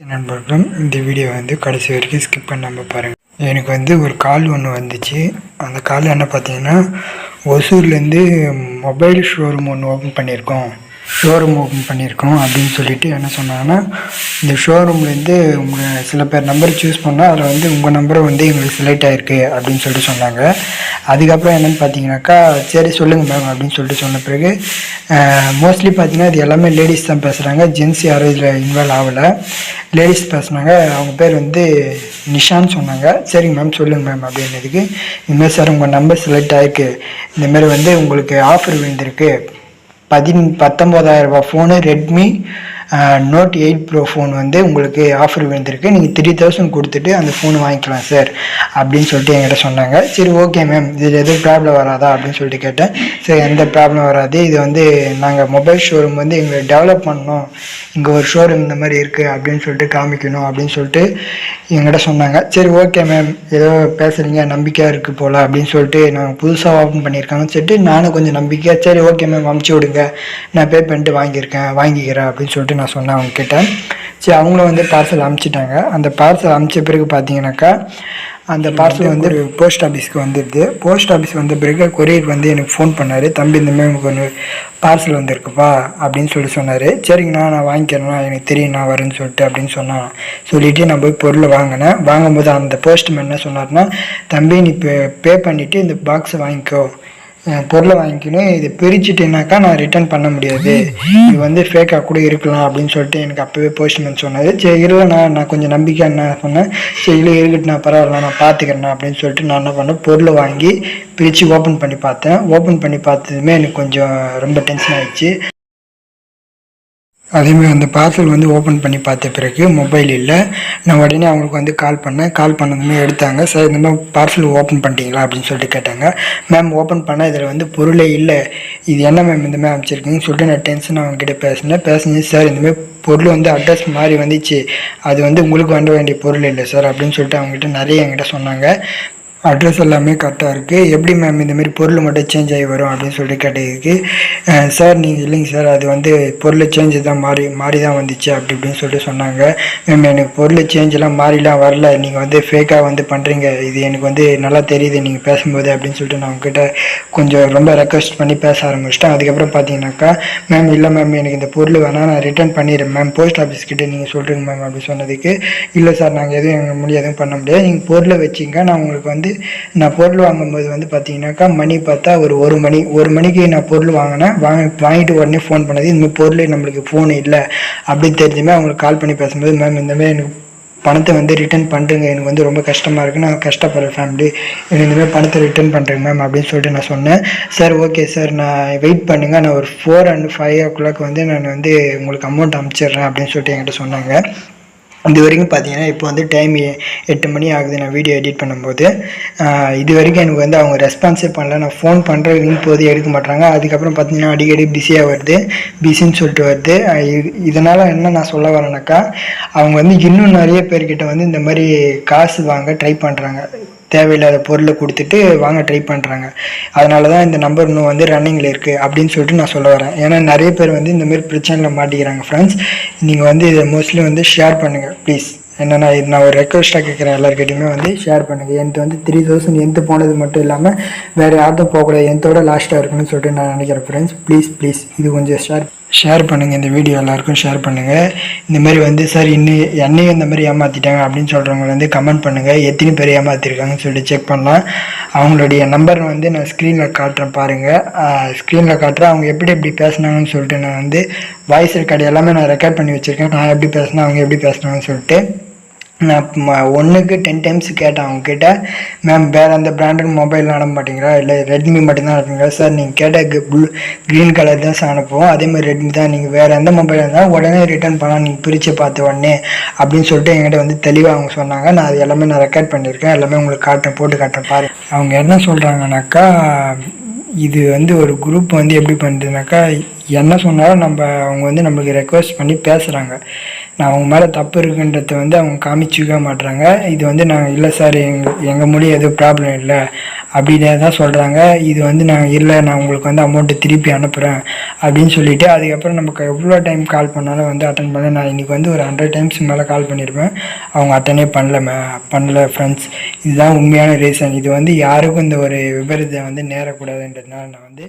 நண்பர்கள் இந்த வீடியோ வந்து கடைசி வரைக்கும் ஸ்கிப் பண்ணாமல் பாருங்கள் எனக்கு வந்து ஒரு கால் ஒன்று வந்துச்சு. அந்த கால் என்ன பார்த்தீங்கன்னா ஒசூர்லேருந்து மொபைல் ஷோரூம் ஒன்று ஓப்பன் பண்ணியிருக்கோம். ஷோரூம் ஓப்பன் பண்ணியிருக்கோம் அப்படின்னு சொல்லிட்டு என்ன சொன்னாங்கன்னா இந்த ஷோரூம்லேருந்து உங்கள் சில பேர் நம்பர் சூஸ் பண்ணால் அதில் வந்து உங்கள் நம்பரும் வந்து எங்களுக்கு செலக்ட் ஆகிருக்கு அப்படின்னு சொல்லிட்டு சொன்னாங்க. அதுக்கப்புறம் என்னென்னு பார்த்தீங்கன்னாக்கா சரி சொல்லுங்கள் மேம் அப்படின்னு சொல்லிட்டு சொன்ன பிறகு மோஸ்ட்லி பார்த்தீங்கன்னா இது எல்லாமே லேடிஸ் தான் பேசுகிறாங்க ஜென்ஸ் யாரும் இதில் இன்வால்வ் ஆகலை. லேடிஸ் பேசுனாங்க. அவங்க பேர் வந்து நிஷான்னு சொன்னாங்க. சரிங்க மேம் சொல்லுங்கள் மேம் அப்படின்னதுக்கு இந்தமாதிரி சார் உங்கள் நம்பர் செலக்ட் ஆகிருக்கு இந்தமாரி வந்து உங்களுக்கு ஆஃபர் விழுந்திருக்கு பதின் பத்தொம்போதாயிரம் ரூபாய் phone Redmi Note eight pro phone வந்து உங்களுக்கு ஆஃபர் விழுந்திருக்கு. நீங்கள் த்ரீ தௌசண்ட் கொடுத்துட்டு அந்த ஃபோன் வாங்கிக்கலாம் சார் அப்படின்னு சொல்லிட்டு என்கிட்ட சொன்னாங்க. சரி ஓகே மேம் இதில் எதுவும் ப்ராப்ளம் வராதா அப்படின்னு சொல்லிட்டு கேட்டேன். சரி எந்த ப்ராப்ளம் வராது. இது வந்து நாங்கள் மொபைல் ஷோரூம் வந்து எங்களை டெவலப் பண்ணணும். இங்கே ஒரு ஷோரூம் இந்த மாதிரி இருக்குது அப்படின்னு சொல்லிட்டு காமிக்கணும் அப்படின்னு சொல்லிட்டு என்கிட்ட சொன்னாங்க. சரி ஓகே மேம் ஏதோ பேசுகிறீங்க நம்பிக்கையாக இருக்குது போல் அப்படின்னு சொல்லிட்டு நான் புதுசாக ஓப்பன் பண்ணியிருக்காங்கன்னு சொல்லிட்டு நானும் கொஞ்சம் நம்பிக்கையாக சரி ஓகே மேம் அமுச்சு விடுங்க. நான் பே பண்ணிட்டு வாங்கியிருக்கேன் வாங்கிக்கிறேன் அப்படின்னு சொல்லிட்டு நான் சொன்னேன் அவங்கக்கிட்ட சரி அவங்களும் வந்து பார்சல் அமுச்சிட்டாங்க. அந்த பார்சல் அமுச்ச பிறகு பார்த்தீங்கன்னாக்கா அந்த பார்சல் வந்து போஸ்ட் ஆஃபீஸ்க்கு வந்துடுது. போஸ்ட் ஆஃபீஸ் வந்த பிறகு கொரியர் வந்து எனக்கு ஃபோன் பண்ணார். தம்பி இந்த மாதிரி ஒன்று பார்சல் வந்திருக்குப்பா அப்படின்னு சொல்லி சொன்னார். சரிங்கண்ணா நான் வாங்கிக்கிறேண்ணா எனக்கு தெரியும் நான் வரேன்னு சொல்லிட்டு அப்படின்னு சொன்னான் சொல்லிவிட்டு நான் போய் பொருளை வாங்கினேன். வாங்கும்போது அந்த போஸ்ட்மேன் என்ன சொன்னார்னா தம்பி நீ பே பே பண்ணிவிட்டு இந்த பாக்ஸை வாங்கிக்கோ. பொருளை வாங்கிக்கணும். இது பிரிச்சுட்டேனாக்கா நான் ரிட்டர்ன் பண்ண முடியாது. இது வந்து ஃபேக்காக கூட இருக்கலாம் அப்படின்னு சொல்லிட்டு எனக்கு அப்போவே போஸ்ட்மேன் சொன்னார் சரி இல்லைண்ணா நான் கொஞ்சம் நம்பிக்கை என்ன சொன்னேன் சரி இல்லை இருக்கட்டும் நான் பரவாயில்ல நான் பார்த்துக்கிறேண்ணா அப்படின்னு சொல்லிட்டு நான் என்ன பண்ணேன்? பொருளை வாங்கி பிரித்து ஓப்பன் பண்ணி பார்த்தேன். ஓப்பன் பண்ணி பார்த்ததுமே எனக்கு கொஞ்சம் ரொம்ப டென்ஷன் ஆயிடுச்சு. அதேமாதிரி அந்த பார்சல் வந்து ஓப்பன் பண்ணி பார்த்த பிறகு மொபைல் இல்லை. நான் உடனே அவங்களுக்கு வந்து கால் பண்ணேன். கால் பண்ணதுமே எடுத்தாங்க. சார் இந்த மாதிரி பார்சல் ஓப்பன் பண்ணிட்டீங்களா? அப்படின்னு சொல்லிட்டு கேட்டாங்க. மேம் ஓப்பன் பண்ணால் இதில் வந்து பொருளே இல்லை. இது என்ன மேம் இந்த மாதிரி அமைச்சிருக்கீங்கன்னு சொல்லிட்டு நான் டென்ஷன் அவங்ககிட்ட பேசினேன். பேசினது சார் இந்தமாதிரி பொருள் வந்து அட்ரஸ் மாதிரி வந்துச்சு. அது வந்து உங்களுக்கு வர வேண்டிய பொருள் இல்லை சார் அப்படின்னு சொல்லிட்டு அவங்ககிட்ட நிறைய என்கிட்ட சொன்னாங்க. அட்ரஸ் எல்லாமே கரெக்டாக இருக்குது எப்படி மேம் இந்தமாரி பொருள் மட்டும் சேஞ்ச் ஆகி வரும் அப்படின்னு சொல்லிட்டு கேட்டதுக்கு சார் நீங்கள் இல்லைங்க சார் அது வந்து பொருள் சேஞ்சு தான் மாறி மாறி தான் வந்துச்சு. அப்படி இப்படின்னு சொல்லிட்டு சொன்னாங்க. மேம் எனக்கு பொருள் சேஞ்செலாம் மாறிலாம் வரல. நீங்கள் வந்து ஃபேக்காக வந்து பண்ணுறீங்க இது எனக்கு வந்து நல்லா தெரியுது. நீங்கள் பேசும்போது அப்படின்னு சொல்லிட்டு நான் உங்ககிட்ட கொஞ்சம் ரொம்ப ரெக்வஸ்ட் பண்ணி பேச ஆரம்பிச்சிட்டேன். அதுக்கப்புறம் பார்த்தீங்கன்னாக்கா மேம் இல்லை மேம் எனக்கு இந்த பொருள் வேணால் நான் ரிட்டர்ன் பண்ணிடுறேன். மேம் போஸ்ட் ஆஃபீஸ் கிட்டே நீங்கள் சொல்கிறீங்க மேம் அப்படின்னு சொன்னதுக்கு இல்லை சார் நாங்கள் எதுவும் எங்கள் முடியும் எதுவும் பண்ண முடியாது. நீங்கள் பொருளை வச்சிங்க. நான் உங்களுக்கு வந்து நான் பொருள் வாங்கும்போது வந்து பார்த்தீங்கன்னாக்கா மணி பார்த்தா ஒரு ஒரு மணி ஒரு மணிக்கு நான் பொருள் வாங்கினேன் வாங்க வாங்கிட்டு உடனே ஃபோன் பண்ணது இந்த பொருள் நம்மளுக்கு ஃபோன் இல்லை. அப்படின்னு தெரிஞ்சுமே அவங்களுக்கு கால் பண்ணி பேசும்போது மேம் இந்த மாதிரி எனக்கு பணத்தை வந்து ரிட்டர்ன் பண்ணுறேங்க எனக்கு வந்து ரொம்ப கஷ்டமாக இருக்குது நான் கஷ்டப்படுற ஃபேமிலி எனக்கு இந்தமாதிரி பணத்தை ரிட்டர்ன் பண்ணுறேங்க மேம் அப்படின்னு சொல்லிட்டு நான் சொன்னேன். சார் ஓகே சார் நான் வெயிட் பண்ணுங்கள் நான் ஒரு four and five o'clock வந்து நான் வந்து உங்களுக்கு அமௌண்ட் அனுப்பிச்சிடுறேன் அப்படின்னு சொல்லிட்டு என்கிட்ட சொன்னாங்க. இது வரைக்கும் பார்த்தீங்கன்னா இப்போ வந்து டைம் எட்டு மணி ஆகுது. நான் வீடியோ எடிட் பண்ணும்போது. இது வரைக்கும் எனக்கு வந்து அவங்க ரெஸ்பான்ஸே பண்ணல. நான் ஃபோன் பண்ணுறதுன்னு போது எடுக்க மாட்டாங்க அதுக்கப்புறம் பார்த்தீங்கன்னா அடிக்கடி பிஸியாக வருது. பிஸின்னு சொல்லிட்டு வருது. இது- இதனால் என்ன நான் சொல்ல வரேனாக்கா அவங்க வந்து இன்னும் நிறைய பேர்கிட்ட வந்து இந்த மாதிரி காசு வாங்க ட்ரை பண்ணுறாங்க தேவையில்லாத பொருளை கொடுத்துட்டு வாங்க ட்ரை பண்ணுறாங்க அதனால தான் இந்த நம்பர் இன்னும் வந்து ரன்னிங்கில் இருக்குது அப்படின்னு சொல்லிட்டு நான் சொல்ல வரேன். ஏன்னா நிறைய பேர் வந்து இந்த மாதிரி பிரச்சனையில் மாட்டிக்கிறாங்க ஃப்ரெண்ட்ஸ் நீங்கள் வந்து இதை மோஸ்ட்லி வந்து ஷேர் பண்ணுங்கள் ப்ளீஸ் என்னென்னா இது நான் ஒரு ரெக்வஸ்ட்டாக கேட்குறேன் எல்லாருக்கிட்டையுமே வந்து ஷேர் பண்ணுங்கள் என்கிட்ட வந்து த்ரீ தௌசண்ட் எந்த போனது மட்டும் இல்லாமல் வேறு யார்ட்டும் போகக்கூடாது. எந்தோட லாஸ்ட்டாக இருக்கணும்னு சொல்லிட்டு நான் நினைக்கிறேன் ஃப்ரெண்ட்ஸ் ப்ளீஸ் ப்ளீஸ் இது கொஞ்சம் ஷேர் ஷேர் பண்ணுங்கள் இந்த வீடியோ எல்லாருக்கும் ஷேர் பண்ணுங்கள் இந்த மாதிரி வந்து சார் இன்னும் என்னையும் இந்த மாதிரி ஏமாற்றிட்டாங்க அப்படின்னு சொல்கிறவங்க வந்து கமெண்ட் பண்ணுங்கள் எத்தனை பேர் ஏமாற்றிருக்காங்கன்னு சொல்லிட்டு செக் பண்ணலாம். அவங்களுடைய நம்பர் வந்து நான் ஸ்க்ரீனில் காட்டுறேன் பாருங்கள் ஸ்க்ரீனில் காட்டுறேன். அவங்க எப்படி எப்படி பேசுனாங்கன்னு சொல்லிட்டு நான் வந்து வாய்ஸ் ரெக்கார்டு எல்லாமே நான் ரெக்கார்ட் பண்ணி வச்சுருக்கேன். நான் எப்படி பேசினேன் அவங்க எப்படி பேசுனாங்கன்னு சொல்லிட்டு. நான் ஒன்றுக்கு டென் டைம்ஸ் கேட்டேன் அவங்கக்கிட்ட மேம் வேறு அந்த பிராண்டட் மொபைல் அனுப்ப மாட்டீங்களா இல்லை ரெட்மி மட்டும்தான் அனுப்புங்களா சார் நீங்கள் கேட்ட ப்ளூ க்ரீன் கலர் தான் சார் அனுப்புவோம். அதேமாதிரி ரெட்மி தான். நீங்கள் வேறு எந்த மொபைல் இருந்தாலும் உடனே ரிட்டர்ன் பண்ணலாம். நீங்கள் பிரித்து பார்த்த உடனே அப்படின்னு சொல்லிட்டு என்கிட்ட வந்து தெளிவாக அவங்க சொன்னாங்க. நான் அது எல்லாமே நான் ரெக்கார்ட் பண்ணியிருக்கேன். எல்லாமே உங்களுக்கு காட்டுறேன் போட்டு காட்டுறேன் பாரு. அவங்க என்ன சொல்கிறாங்கனாக்கா இது வந்து ஒரு குரூப் வந்து எப்படி பண்ணுறதுனாக்கா என்ன சொன்னாலும் நம்ம அவங்க வந்து நம்மளுக்கு ரெக்வஸ்ட் பண்ணி பேசுகிறாங்க நான் அவங்க மேலே தப்பு இருக்குன்றத வந்து அவங்க காமிச்சிக்க மாட்றாங்க. இது வந்து நாங்கள் இல்லை சார் எங்கள் எங்கள் மொழி எதுவும் ப்ராப்ளம் இல்லை. அப்படின்னு தான் சொல்கிறாங்க இது வந்து நான் இல்லை நான் உங்களுக்கு வந்து அமௌண்ட்டு திருப்பி அனுப்புகிறேன் அப்படின்னு சொல்லிவிட்டு அதுக்கப்புறம் நமக்கு எவ்வளோ டைம் கால் பண்ணாலும் வந்து அட்டன் பண்ண நான் இன்றைக்கி வந்து ஒரு ஹண்ட்ரட் டைம்ஸ் மேலே கால் பண்ணியிருப்பேன் அவங்க அட்டனே பண்ணல மே பண்ணல ஃப்ரெண்ட்ஸ் இதுதான் உண்மையான ரீசன் இது வந்து யாருக்கும் இந்த ஒரு விபரீதம் வந்து நேரக்கூடாதுன்றதுனால நான் வந்து